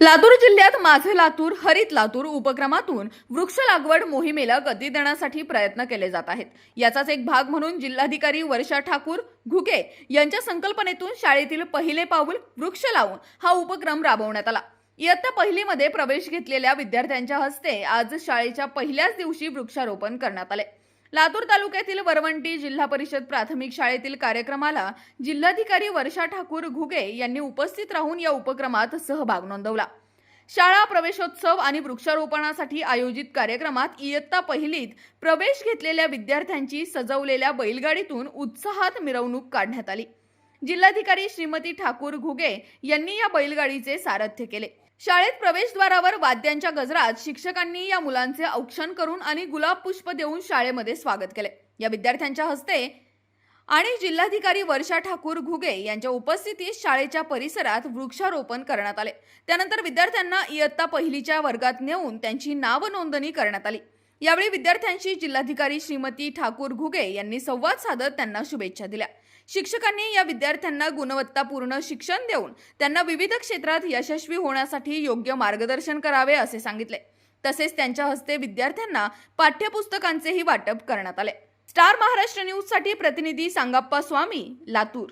लातूर जिल्ह्यात माझे लातूर हरित लातूर उपक्रमातून वृक्ष लागवड मोहिमेला गती देण्यासाठी प्रयत्न केले जात आहेत. याचाच एक भाग म्हणून जिल्हाधिकारी वर्षा ठाकूर घुगे यांच्या संकल्पनेतून शाळेतील पहिले पाऊल वृक्ष लावून हा उपक्रम राबवण्यात आला. इयत्ता पहिलीमध्ये प्रवेश घेतलेल्या विद्यार्थ्यांच्या हस्ते आज शाळेच्या पहिल्याच दिवशी वृक्षारोपण करण्यात आले. लातूर तालुक्यातील वरवंटी जिल्हा परिषद प्राथमिक शाळेतील कार्यक्रमाला जिल्हाधिकारी वर्षा ठाकूर घुगे यांनी उपस्थित राहून या उपक्रमात सहभाग नोंदवला. शाळा प्रवेशोत्सव आणि वृक्षारोपणासाठी आयोजित कार्यक्रमात इयत्ता पहिलीत प्रवेश घेतलेल्या विद्यार्थ्यांची सजवलेल्या बैलगाडीतून उत्साहात मिरवणूक काढण्यात आली. जिल्हाधिकारी श्रीमती ठाकूर घुगे यांनी या बैलगाडीचे सारथ्य केले. शाळेत प्रवेशद्वारावर वाद्यांच्या गजरात शिक्षकांनी या मुलांचे औक्षण करून आणि गुलाब पुष्प देऊन शाळेमध्ये स्वागत केले. या विद्यार्थ्यांच्या हस्ते आणि जिल्हाधिकारी वर्षा ठाकूर घुगे यांच्या उपस्थितीत शाळेच्या परिसरात वृक्षारोपण करण्यात आले. त्यानंतर विद्यार्थ्यांना इयत्ता पहिलीच्या वर्गात नेऊन त्यांची नाव नोंदणी करण्यात आली. यावेळी विद्यार्थ्यांशी जिल्हाधिकारी श्रीमती ठाकूर घुगे यांनी संवाद साधत त्यांना शुभेच्छा दिल्या. शिक्षकांनी या विद्यार्थ्यांना गुणवत्तापूर्ण शिक्षण देऊन त्यांना विविध क्षेत्रात यशस्वी होण्यासाठी योग्य मार्गदर्शन करावे असे सांगितले. तसेच त्यांच्या हस्ते विद्यार्थ्यांना पाठ्यपुस्तकांचेही वाटप करण्यात आले. स्टार महाराष्ट्र न्यूजसाठी प्रतिनिधी सांगाप्पा स्वामी लातूर.